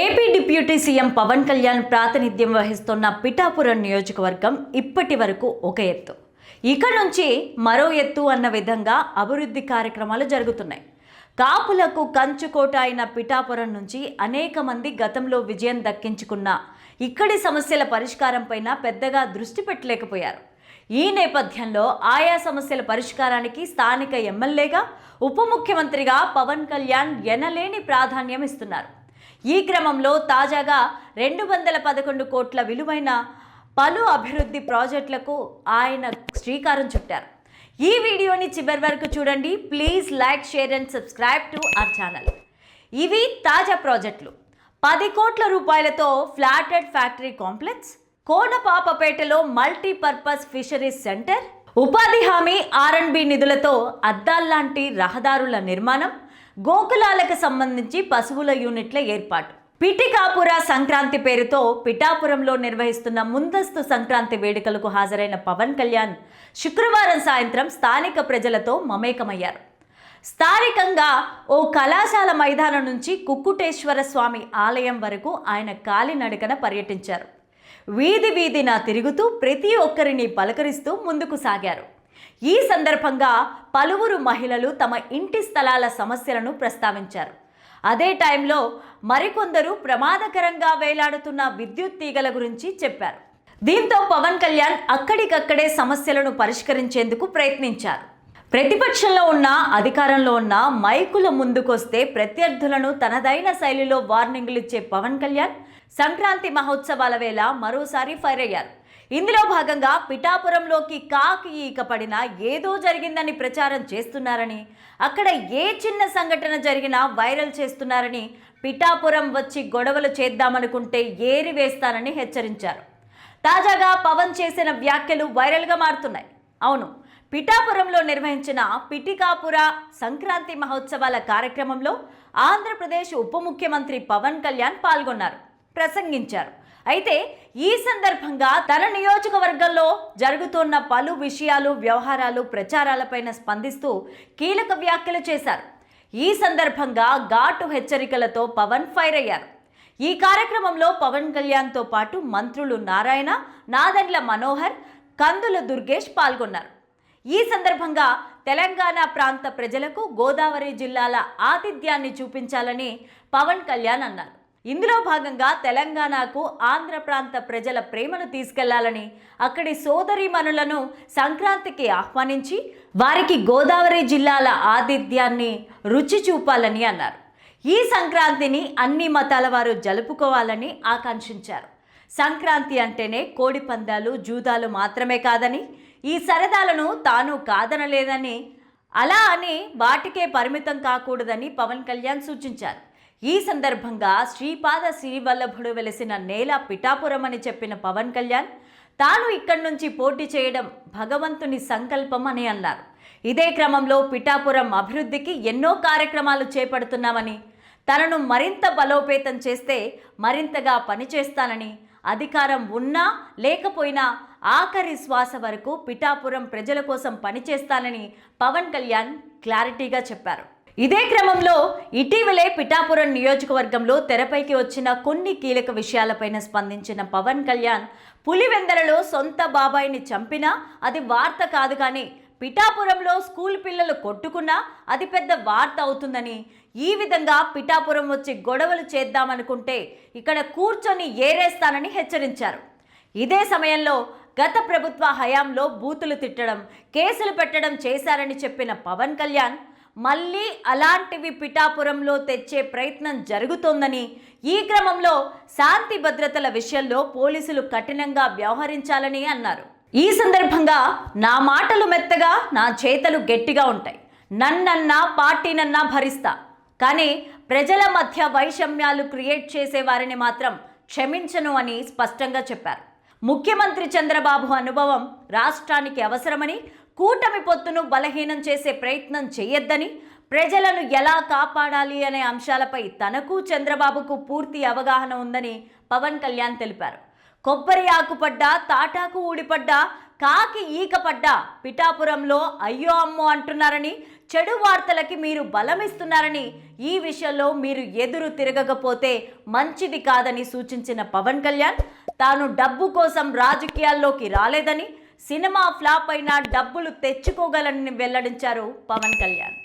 AP deputy CM Pawan Kalyan ప్రాతినిధ్యం వహిస్తున్న పిఠాపురం నియోజకవర్గం ఇప్పటి వరకు ఒక ఎత్తు. ఇక నుంచి మరో ఎత్తు అన్న విధంగా అభివృద్ధి కార్యక్రమాలు జరుగుతున్నాయి. కాపులకు కంచుకోట అయిన పిఠాపురం నుంచి అనేక మంది గతంలో విజయం దక్కించుకున్న ఇక్కడి సమస్యల పరిష్కారంపైన పెద్దగా దృష్టి పెట్టలేకపోయారు. ఈ నేపథ్యంలో ఆయా సమస్యల పరిష్కారానికి స్థానిక ఎమ్మెల్యేగా ఉప ముఖ్యమంత్రిగా పవన్ కళ్యాణ్ ఎనలేని ప్రాధాన్యం ఇస్తున్నారు. ఈ క్రమంలో తాజాగా రెండు వందల పదకొండు కోట్ల విలువైన పలు అభివృద్ధి ప్రాజెక్టులకు ఆయన శ్రీకారం చుట్టారు. ఈ వీడియోని చివరి వరకు చూడండి. Please like share and subscribe to our channel. ఇవి తాజా ప్రాజెక్టులు. పది కోట్ల రూపాయలతో ఫ్లాటెడ్ ఫ్యాక్టరీ కాంప్లెక్స్ కోనపాపపేటలో మల్టీపర్పస్ ఫిషరీస్ సెంటర్ ఉపాధి హామీ ఆర్ఎండ్బి నిధులతో అద్దాల్లాంటి రహదారుల నిర్మాణం గోకులాలకు సంబంధించి పశువుల యూనిట్ల ఏర్పాటు. పిటికాపుర సంక్రాంతి పేరుతో పిఠాపురంలో నిర్వహిస్తున్న ముందస్తు సంక్రాంతి వేడుకలకు హాజరైన పవన్ కళ్యాణ్ శుక్రవారం సాయంత్రం స్థానిక ప్రజలతో మమేకమయ్యారు. స్థానికంగా ఓ కళాశాల మైదానం నుంచి కుక్కుటేశ్వర స్వామి ఆలయం వరకు ఆయన కాలినడకన పర్యటించారు. వీధి వీధిన తిరుగుతూ ప్రతి ఒక్కరిని పలకరిస్తూ ముందుకు సాగారు. ఈ సందర్భంగా పలువురు మహిళలు తమ ఇంటి స్థలాల సమస్యలను ప్రస్తావించారు. అదే టైంలో మరికొందరు ప్రమాదకరంగా వేలాడుతున్న విద్యుత్ తీగల గురించి చెప్పారు. దీంతో పవన్ కళ్యాణ్ అక్కడికక్కడే సమస్యలను పరిష్కరించేందుకు ప్రయత్నించారు. ప్రతిపక్షంలో ఉన్న అధికారంలో ఉన్న మైకుల ముందుకొస్తే ప్రత్యర్థులను తనదైన శైలిలో వార్నింగ్లు ఇచ్చే పవన్ కళ్యాణ్ సంక్రాంతి మహోత్సవాల వేళ మరోసారి ఫైర్ అయ్యారు. ఇందులో భాగంగా పిఠాపురంలోకి కాకి ఈక పడినా ఏదో జరిగిందని ప్రచారం చేస్తున్నారని అక్కడ ఏ చిన్న సంఘటన జరిగినా వైరల్ చేస్తున్నారని పిఠాపురం వచ్చి గొడవలు చేద్దామనుకుంటే ఏరి వేస్తానని హెచ్చరించారు. తాజాగా పవన్ చేసిన వ్యాఖ్యలు వైరల్గా మారుతున్నాయి. అవును పిఠాపురంలో నిర్వహించిన పిటికాపుర సంక్రాంతి మహోత్సవాల కార్యక్రమంలో ఆంధ్రప్రదేశ్ ఉప ముఖ్యమంత్రి పవన్ కళ్యాణ్ పాల్గొన్నారు ప్రసంగించారు. అయితే ఈ సందర్భంగా తన నియోజకవర్గంలో జరుగుతున్న పలు విషయాలు వ్యవహారాలు ప్రచారాలపైన స్పందిస్తూ కీలక వ్యాఖ్యలు చేశారు. ఈ సందర్భంగా ఘాటు హెచ్చరికలతో పవన్ ఫైర్ అయ్యారు. ఈ కార్యక్రమంలో పవన్ కళ్యాణ్తో పాటు మంత్రులు నారాయణ నాదండ్ల మనోహర్ కందుల దుర్గేష్ పాల్గొన్నారు. ఈ సందర్భంగా తెలంగాణ ప్రాంత ప్రజలకు గోదావరి జిల్లాల ఆతిథ్యాన్ని చూపించాలని పవన్ కళ్యాణ్ అన్నారు. ఇందులో భాగంగా తెలంగాణకు ఆంధ్ర ప్రాంత ప్రజల ప్రేమను తీసుకెళ్ళాలని అక్కడి సోదరీమణులను సంక్రాంతికి ఆహ్వానించి వారికి గోదావరి జిల్లాల ఆతిథ్యాన్ని రుచి చూపాలని అన్నారు. ఈ సంక్రాంతిని అన్ని మతాల వారు జలుపుకోవాలని ఆకాంక్షించారు. సంక్రాంతి అంటేనే కోడి పందాలు జూదాలు మాత్రమే కాదని ఈ సరదాలను తాను కాదనలేదని అలా అని వాటికే పరిమితం కాకూడదని పవన్ కళ్యాణ్ సూచించారు. ఈ సందర్భంగా శ్రీపాద శ్రీవల్లభుడు వెలిసిన నేల పిఠాపురం అని చెప్పిన పవన్ కళ్యాణ్ తాను ఇక్కడి నుంచి పోటీ చేయడం భగవంతుని సంకల్పం అని అన్నారు. ఇదే క్రమంలో పిఠాపురం అభివృద్ధికి ఎన్నో కార్యక్రమాలు చేపడుతున్నామని తనను మరింత బలోపేతం చేస్తే మరింతగా పనిచేస్తానని అధికారం ఉన్నా లేకపోయినా ఆఖరి శ్వాస వరకు పిఠాపురం ప్రజల కోసం పనిచేస్తానని పవన్ కళ్యాణ్ క్లారిటీగా చెప్పారు. ఇదే క్రమంలో ఇటీవలే పిఠాపురం నియోజకవర్గంలో తెరపైకి వచ్చిన కొన్ని కీలక విషయాలపైన స్పందించిన పవన్ కళ్యాణ్ పులివెందలలో సొంత బాబాయిని చంపినా అది వార్త కాదు కానీ పిఠాపురంలో స్కూల్ పిల్లలు కొట్టుకున్నా అది పెద్ద వార్త అవుతుందని. ఈ విధంగా పిఠాపురం వచ్చి గొడవలు చేద్దామనుకుంటే ఇక్కడ కూర్చొని ఏరేస్తానని హెచ్చరించారు. ఇదే సమయంలో గత ప్రభుత్వ హయాంలో బూతులు తిట్టడం కేసులు పెట్టడం చేశారని చెప్పిన పవన్ కళ్యాణ్ మళ్ళీ అలాంటివి పిఠాపురంలో తెచ్చే ప్రయత్నం జరుగుతోందని ఈ క్రమంలో శాంతి భద్రతల విషయంలో పోలీసులు కఠినంగా వ్యవహరించాలని అన్నారు. ఈ సందర్భంగా నా మాటలు మెత్తగా నా చేతలు గట్టిగా ఉంటాయి. నన్నన్నా పార్టీనన్నా భరిస్తా. కానీ ప్రజల మధ్య వైషమ్యాలు క్రియేట్ చేసే వారిని మాత్రం క్షమించను అని స్పష్టంగా చెప్పారు. ముఖ్యమంత్రి చంద్రబాబు అనుభవం రాష్ట్రానికి అవసరమని కూటమి పొత్తును బలహీనం చేసే ప్రయత్నం చేయొద్దని ప్రజలను ఎలా కాపాడాలి అనే అంశాలపై తనకు చంద్రబాబుకు పూర్తి అవగాహన ఉందని పవన్ కళ్యాణ్ తెలిపారు. కొబ్బరి ఆకుపడ్డా తాటాకు ఊడిపడ్డా కాకి ఈకపడ్డా పిఠాపురంలో అయ్యో అమ్మో అంటున్నారని చెడు వార్తలకి మీరు బలమిస్తున్నారని ఈ విషయంలో మీరు ఎదురు తిరగకపోతే మంచిది కాదని సూచించిన పవన్ కళ్యాణ్ తాను డబ్బు కోసం రాజకీయాల్లోకి రాలేదని సినిమా ఫ్లాప్ అయినా డబ్బులు తెచ్చుకోగలని వెల్లడించారు పవన్ కళ్యాణ్.